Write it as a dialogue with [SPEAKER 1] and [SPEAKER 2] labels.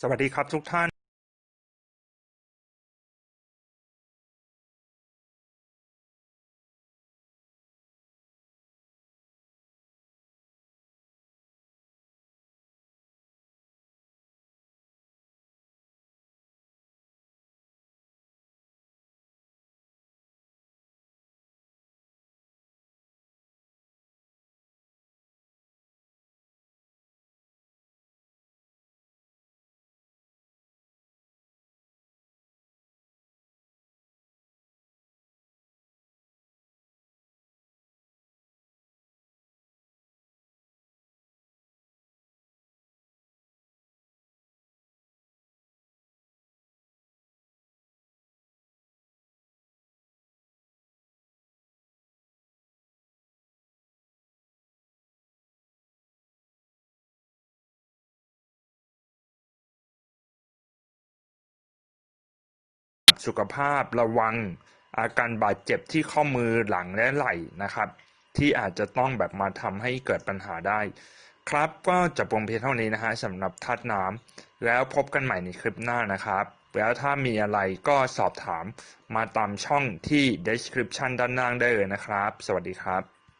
[SPEAKER 1] สวัสดีครับทุกท่าน สุขภาพระวังอาการบาดเจ็บที่ข้อมือหลังและไหล่นะครับ ที่อาจจะต้องแบบมาทำให้เกิดปัญหาได้ ครับก็จะปงเพียงเท่านี้นะฮะสำหรับธาตุน้ำแล้วพบกันใหม่ในคลิปหน้านะครับ แล้วถ้ามีอะไรก็สอบถามมาตามช่องที่ description ด้านล่างได้เลยนะครับ สวัสดีครับ